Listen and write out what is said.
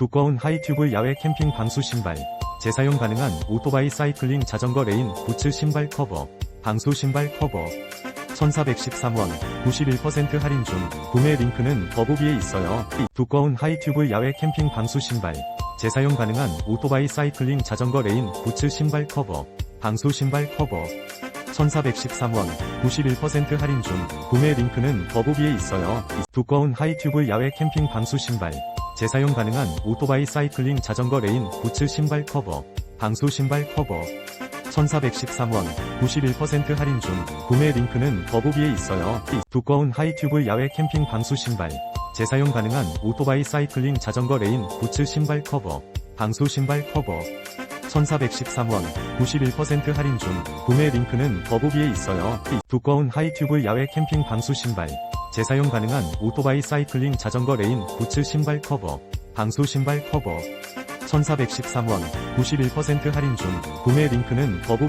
두꺼운 하이튜브 야외 캠핑 방수 신발, 재사용 가능한 오토바이 사이클링 자전거 레인 부츠 신발 커버, 방수 신발 커버, 1413원, 91% 할인 중, 구매 링크는 더보기에 있어요. 두꺼운 하이튜브 야외 캠핑 방수 신발, 재사용 가능한 오토바이 사이클링 자전거 레인 부츠 신발 커버, 방수 신발 커버, 1413원, 91% 할인 중, 구매 링크는 더보기에 있어요. 두꺼운 하이튜브 야외 캠핑 방수 신발, 재사용 가능한 오토바이 사이클링 자전거 레인 부츠 신발 커버, 방수 신발 커버, 1413원, 91% 할인 중, 구매 링크는 더보기에 있어요. 두꺼운 하이튜브 야외 캠핑 방수 신발, 재사용 가능한 오토바이 사이클링 자전거 레인 부츠 신발 커버, 방수 신발 커버, 1413원, 91% 할인 중, 구매 링크는 더보기에 있어요. 두꺼운 하이튜브 야외 캠핑 방수 신발, 재사용 가능한 오토바이 사이클링 자전거 레인 부츠 신발 커버, 방수 신발 커버, 1413원, 91% 할인 중, 구매 링크는 더보기